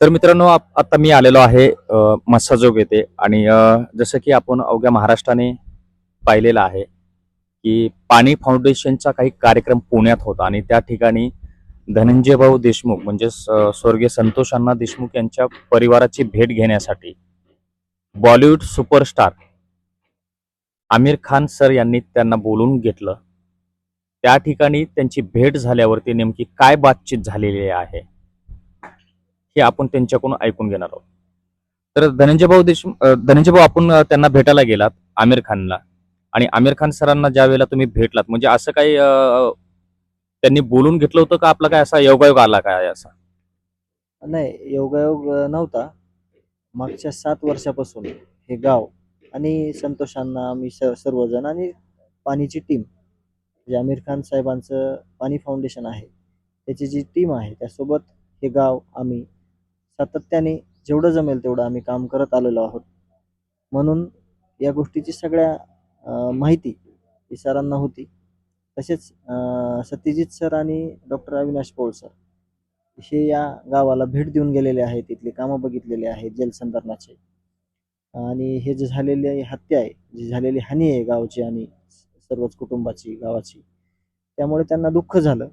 तर मित्रांनो आता मी आलेलो आहे मस्साजोग येथे. आणि जसं की आपण अवघ्या महाराष्ट्राने पाहिलेलं आहे की पाणी फाउंडेशनचा काही कार्यक्रम पुण्यात होता. आणि त्या ठिकाणी धनंजय भाऊ देशमुख म्हणजे स- स्वर्गीय संतोष अण्णा देशमुख यांच्या परिवाराची भेट घेण्यासाठी Bollywood superstar Aamir Khan sir यांनी त्यांना बोलून घेतलं. त्या ठिकाणी त्यांची भेट झाल्यावरती नेमकी काय बातचीत झालेली आहे? हे आपण त्यांच्याकडून ऐकून घेणार आहोत. तर धनंजय भाऊ देशमुख धनंजय भाऊ आपण त्यांना भेटायला गेलात आमिर खानला. आणि आमिर खान सरांना ज्या वेळेला तुम्ही भेटलात म्हणजे असं काही त्यांनी बोलून घेतलं होतं का आपला काय असा योगायोग आला काय असा नाही योगायोग नव्हता. मागच्या सात वर्षापासून हे गाव आणि संतोषांना आम्ही सर्वजण आणि पाणीची टीम म्हणजे आमिर खान साहेबांचं पाणी फाउंडेशन आहे त्याची जी टीम आहे त्यासोबत हे गाव आम्ही सातत्याने जेवढं जमेल तेवढं आम्ही काम करत आलेलो आहोत. म्हणून या गोष्टीची सगळ्या माहिती ही सरांना होती. तसेच सत्यजित सर आणि डॉक्टर अविनाश पौळ सर हे या गावाला भेट देऊन गेलेले आहेत तिथले कामं बघितलेले आहेत जलसंधारणाचे आणि हे जे झालेली हत्या आहे जी झालेली हानी आहे गावची आणि सर्वच कुटुंबाची गावाची त्यामुळे त्यांना दुःख झालं.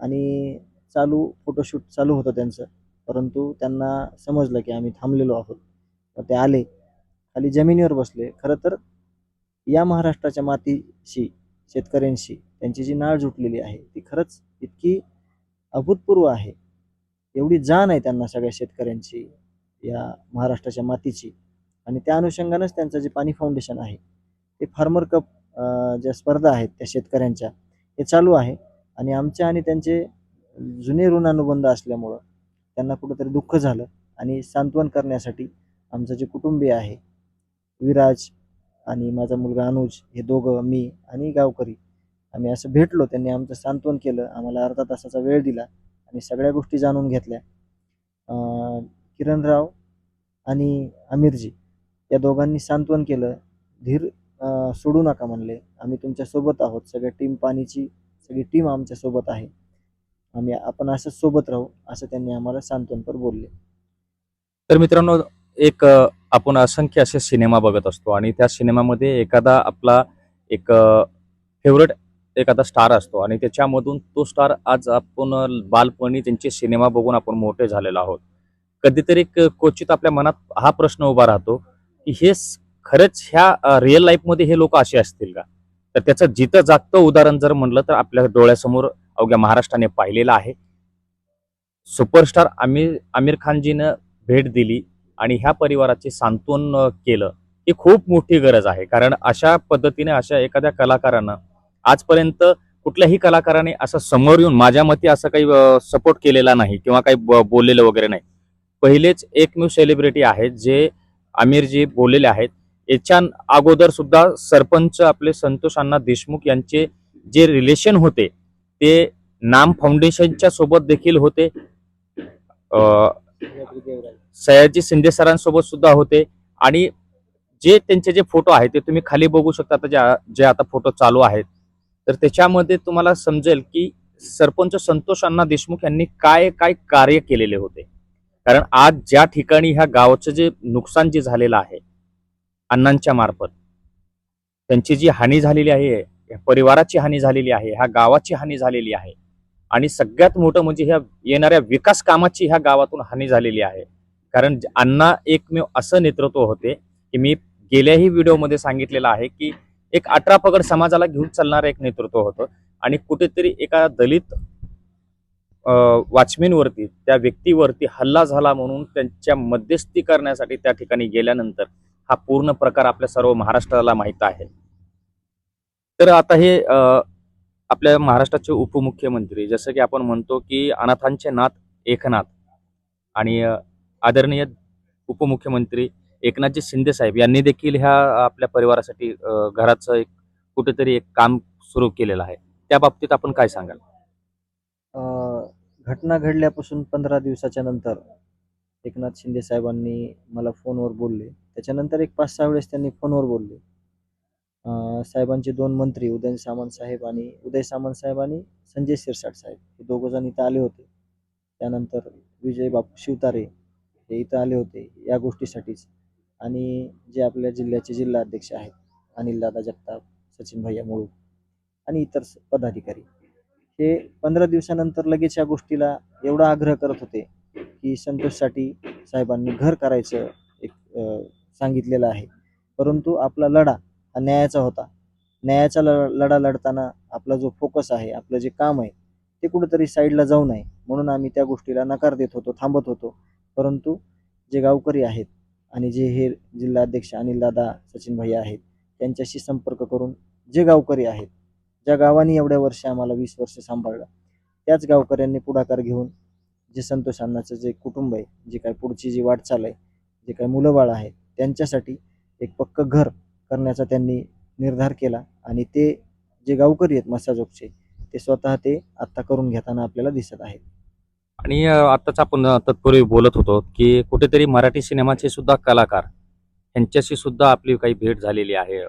आणि चालू फोटोशूट चालू होतं त्यांचं. परंतु त्यांना समजलं की आम्ही थांबलेलो आहोत. मग ते आले. खाली जमिनीवर बसले. खरं तर या महाराष्ट्राच्या मातीशी शेतकऱ्यांशी त्यांची जी नाळ जुटलेली आहे ती खरंच इतकी अभूतपूर्व आहे. एवढी जाण आहे त्यांना सगळ्या शेतकऱ्यांची या महाराष्ट्राच्या मातीची. आणि त्या अनुषंगानंच त्यांचं जे पाणी फाउंडेशन आहे ते फार्मर कप ज्या स्पर्धा आहेत त्या शेतकऱ्यांच्या हे चालू आहे. आणि आमच्या आणि त्यांचे जुने ऋणानुबंध असल्यामुळं त्यांना कुठंतरी दुःख झालं आणि सांत्वन करण्यासाठी आमचं जे कुटुंबीय आहे विराज आणि माझा मुलगा अनुज हे दोघं मी आणि गावकरी आम्ही असं भेटलो त्यांनी आमचं सांत्वन केलं आम्हाला अर्धा तासाचा वेळ दिला आणि सगळ्या गोष्टी जाणून घेतल्या. किरणराव आणि आमिरजी या दोघांनी सांत्वन केलं धीर सोडू नका म्हणले आम्ही तुमच्यासोबत आहोत सगळ्या टीम पाणीची सगळी टीम आमच्यासोबत आहे. आम्ही आपण असं सोबत राहू असं त्यांनी आम्हाला सांत्वनपर बोलले. तर मित्रांनो एक आपण असंख्य असे सिनेमा बघत असतो आणि त्या सिनेमामध्ये एखादा आपला एक फेवरेट एखादा स्टार असतो आणि त्याच्यामधून तो स्टार आज आपण बालपणी त्यांचे सिनेमा बघून आपण मोठे झालेलो आहोत. कधीतरी एक क्वचित आपल्या मनात हा प्रश्न उभा राहतो की हे खरंच ह्या रिअल लाईफमध्ये हे लोक असे असतील का? तर त्याचं जिथं जागतं उदाहरण जर म्हणलं तर आपल्या डोळ्यासमोर अवघ्या महाराष्ट्राने पाहिलेलं आहे. सुपरस्टार आमिर आमिर खानजीनं भेट दिली आणि ह्या परिवाराचे सांत्वन केलं ही खूप मोठी गरज आहे. कारण अशा पद्धतीने अशा एखाद्या कलाकारानं आजपर्यंत कुठल्याही कलाकाराने असं समोर येऊन माझ्या मते असं काही सपोर्ट केलेला नाही किंवा काही बोललेलं वगैरे नाही. पहिलेच एकमेव सेलिब्रिटी आहेत जे आमिरजी बोललेले आहेत. याच्या अगोदर सुद्धा सरपंच आपले संतोष अण्णा देशमुख यांचे जे रिलेशन होते ते नाम फाउंडेशनच्या सोबत देखील होते. सयाजी शिंदे सरांसोबत सुद्धा होते. आणि जे त्यांचे जे फोटो आहेत ते तुम्ही खाली बघू शकता आता ज्या जे आता फोटो चालू आहेत. तर त्याच्यामध्ये तुम्हाला समजेल की सरपंच संतोष अण्णा देशमुख यांनी काय काय कार्य केलेले होते. कारण आज ज्या ठिकाणी ह्या गावाचं जे नुकसान जे झालेलं आहे अण्णांच्या मार्फत त्यांची जी हानी झालेली आहे या परिवाराची हानी झालेली आहे ह्या गावाची हानी झालेली आहे. आणि सगळ्यात मोठं म्हणजे ह्या येणाऱ्या विकास कामाची ह्या गावातून हानी झालेली आहे. कारण अण्णा एकमेव असं नेतृत्व होते की मी गेल्याही व्हिडिओमध्ये सांगितलेलं आहे की एक अठरा पगड समाजाला घेऊन चालणारं एक नेतृत्व होतं. आणि कुठेतरी एका दलित वाचमेनवरती त्या व्यक्तीवरती हल्ला झाला म्हणून त्यांच्या मध्यस्थी करण्यासाठी त्या ठिकाणी गेल्यानंतर हा पूर्ण प्रकार आपल्या सर्व महाराष्ट्राला माहीत आहे. तर आता हे आपल्या महाराष्ट्राचे उपमुख्यमंत्री जसं की आपण म्हणतो की अनाथांचे नाथ एकनाथ आणि आदरणीय उपमुख्यमंत्री एकनाथजी शिंदे साहेब यांनी देखील ह्या आपल्या परिवारासाठी घराचं एक कुठेतरी एक काम सुरू केलेलं आहे. त्या बाबतीत आपण काय सांगाल? घटना घडल्यापासून पंधरा दिवसाच्या नंतर एकनाथ शिंदे साहेबांनी मला फोनवर बोलले. त्याच्यानंतर एक पाच सहा वेळेस त्यांनी फोनवर बोलले. साहेबांचे दोन मंत्री उदय सामंत साहेब आणि उदय सामंत साहेब आणि संजय शिरसाट साहेब हे दोघं जण इथं आले होते. त्यानंतर विजय बापू शिवतारे हे इथं आले होते या गोष्टीसाठीच. आणि जे आपल्या जिल्ह्याचे जिल्हा अध्यक्ष आहेत अनिल दादा जगताप सचिन भैया मुळू आणि इतर स- पदाधिकारी. हे पंधरा दिवसानंतर लगेच या गोष्टीला एवढा आग्रह करत होते की संतोषसाठी साहेबांनी घर करायचं एक सांगितलेलं आहे. परंतु आपला लढा न्यायाचा होता. न्यायाचा लढा लढताना आपला जो फोकस आहे आपलं जे काम आहे ते कुठंतरी साईडला जाऊ नये. म्हणून आम्ही त्या गोष्टीला नकार देत होतो थांबत होतो. परंतु जे गावकरी आहेत आणि जे हे जिल्हाध्यक्ष अनिल दादा सचिन भैया आहेत त्यांच्याशी संपर्क करून जे गावकरी आहेत ज्या गावाने एवढ्या वर्ष आम्हाला वीस वर्ष सांभाळलं त्याच गावकऱ्यांनी पुढाकार घेऊन जे संतोष अण्णाचं जे कुटुंब आहे जे काय पुढची जी वाटचाल आहे जे काय मुलं बाळ आहेत त्यांच्यासाठी एक पक्क घर करण्याचा त्यांनी निर्धार केला. आणि ते जे गावकरी आहेत मसाजोगचे ते स्वतः ते आत्ता करून घेताना आपल्याला दिसत आहेत. आणि आत्ताच आपण तत्पूर्वी बोलत होतो की कुठेतरी मराठी सिनेमाचे सुद्धा कलाकार यांच्याशी सुद्धा आपली काही भेट झालेली आहे.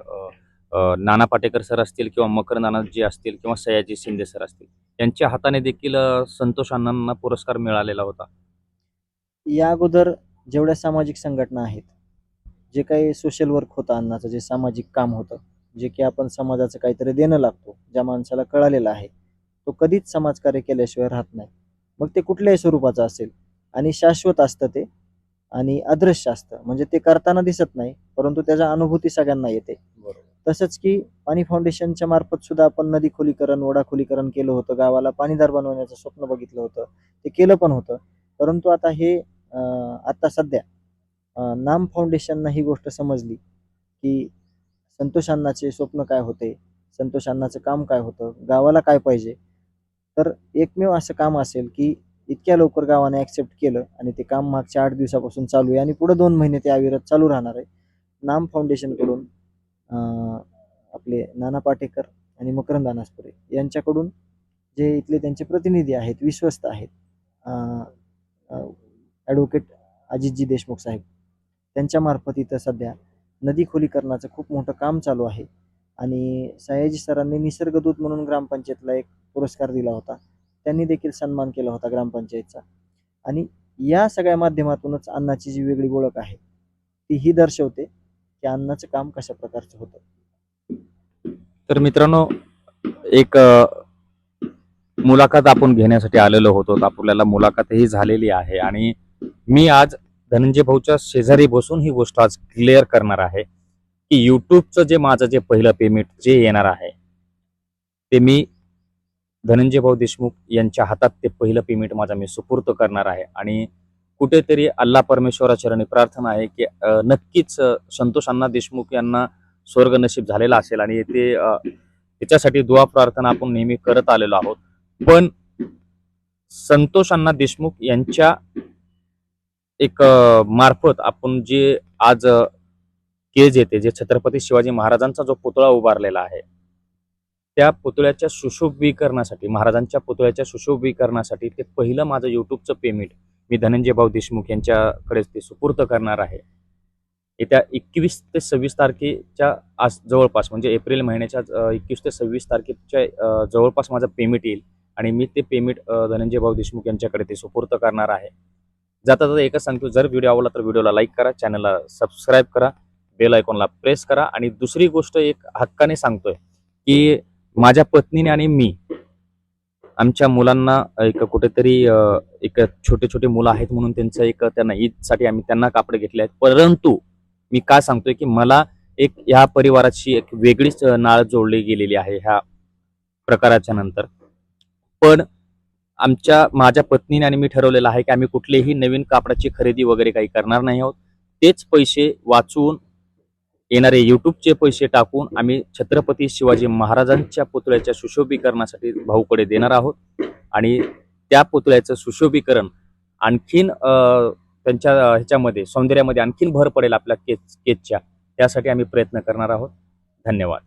नाना पाटेकर सर असतील किंवा मकर नानाजी असतील किंवा सयाजी शिंदे सर असतील यांच्या हाताने देखील संतोष अण्णांना पुरस्कार मिळालेला होता. या अगोदर जेवढ्या सामाजिक संघटना आहेत जे काही सोशल वर्क होतं अन्नाचं जे सामाजिक काम होतं जे की आपण समाजाचं काहीतरी देणं लागतो ज्या माणसाला कळालेलं आहे तो कधीच समाजकार्य केल्याशिवाय राहत नाही. मग ते कुठल्याही स्वरूपाचं असेल आणि शाश्वत असतं ते आणि अदृश्य असतं. म्हणजे ते करताना दिसत नाही परंतु त्याच्या अनुभूती सगळ्यांना येते. तसंच की पाणी फाउंडेशनच्या मार्फत सुद्धा आपण नदी खोलीकरण ओढा खोलीकरण केलं होतं गावाला पाणीदार बनवण्याचं स्वप्न बघितलं होतं ते केलं पण होतं. परंतु आता हे आता सध्या नाम फाउंडेशनना ही गोष्ट समजली की संतोष अण्णाचे स्वप्न काय होते संतोष अण्णाचं काम काय होतं गावाला काय पाहिजे? तर एकमेव असं काम असेल की इतक्या लवकर गावाने ॲक्सेप्ट केलं आणि ते काम मागच्या आठ दिवसापासून चालू आहे आणि पुढे दोन महिने ते अविरत चालू राहणार आहे. नाम फाउंडेशनकडून आपले नाना पाटेकर आणि मकरंद अनासपुरे यांच्याकडून जे इथले त्यांचे प्रतिनिधी आहेत विश्वस्त आहेत ॲडव्होकेट अजितजी देशमुख साहेब. त्यांच्यामार्फत इथं सध्या नदी खोलीकरणाचं खूप मोठं काम चालू आहे. आणि सयाजी सरांनी निसर्गदूत म्हणून ग्रामपंचायतला एक पुरस्कार दिला होता. त्यांनी देखील सन्मान केला होता ग्रामपंचायतचा. आणि या सगळ्या माध्यमातूनच अन्नाची जी वेगळी ओळख आहे ती ही दर्शवते की अन्नाचं काम कशा प्रकारचं होतं. तर मित्रांनो एक मुलाखत आपण घेण्यासाठी आलेलो होतो. तर आपल्याला मुलाखतही झालेली आहे. आणि मी आज धनंजय भाऊच्या शेजारी बसून ही गोष्ट आज क्लिअर करणार आहे की युट्यूबचं जे माझं जे पहिलं पेमेंट जे येणार आहे ते मी धनंजय भाऊ देशमुख यांच्या हातात ते पहिलं पेमेंट माझा मी सुपूर्त करणार आहे. आणि कुठेतरी अल्ला परमेश्वराचरणी प्रार्थना आहे की नक्कीच संतोषांना संतोष अण्णा देशमुख यांना स्वर्ग नशीब झालेला असेल आणि ते त्याच्यासाठी दुवा प्रार्थना आपण नेहमी करत आलेलो आहोत. पण संतोष अण्णा देशमुख यांच्या एक मार्फत आपण जे आज केज येते जे छत्रपती शिवाजी महाराजांचा जो पुतळा उभारलेला आहे त्या पुतळ्याच्या सुशोभीकरणासाठी महाराजांच्या पुतळ्याच्या सुशोभीकरणासाठी ते पहिलं माझं युट्यूबचं पेमेंट मी धनंजय भाऊ देशमुख यांच्याकडेच ते सुपूर्त करणार आहे. येत्या एकवीस ते सव्वीस तारखेच्या आज जवळपास म्हणजे एप्रिल महिन्याच्या एकवीस ते सव्वीस तारखेच्या जवळपास माझं पेमेंट येईल आणि मी ते पेमेंट धनंजय भाऊ देशमुख यांच्याकडे ते सुपूर्त करणार आहे. जाता जाता एकच सांगतो जर व्हिडिओ आवडला तर व्हिडिओला लाईक करा चॅनलला सबस्क्राईब करा बेल आयकॉनला प्रेस करा. आणि दुसरी गोष्ट एक हक्काने सांगतोय की माझ्या पत्नीने आणि मी आमच्या मुलांना एक कुठेतरी एक छोटे छोटे मुलं आहेत म्हणून त्यांचं एक त्यांना ईदसाठी आम्ही त्यांना कापडे घेतले आहेत. परंतु मी काय सांगतोय की मला एक ह्या परिवाराची एक वेगळीच नाळ जोडली गेलेली आहे ह्या प्रकाराच्या नंतर. पण आमच्या माझ्या पत्नीने आणि मी ठरवलेलं आहे की आम्ही कुठलेही नवीन कापडाची खरेदी वगैरे काही करणार नाही आहोत. तेच पैसे वाचून येणारे युट्यूबचे पैसे टाकून आम्ही छत्रपती शिवाजी महाराजांच्या पुतळ्याच्या सुशोभीकरणासाठी भाऊकडे देणार आहोत. आणि त्या पुतळ्याचं सुशोभीकरण आणखीन त्यांच्या ह्याच्यामध्ये सौंदर्यामध्ये आणखीन भर पडेल आपल्या केच केचच्या त्यासाठी आम्ही प्रयत्न करणार आहोत. धन्यवाद.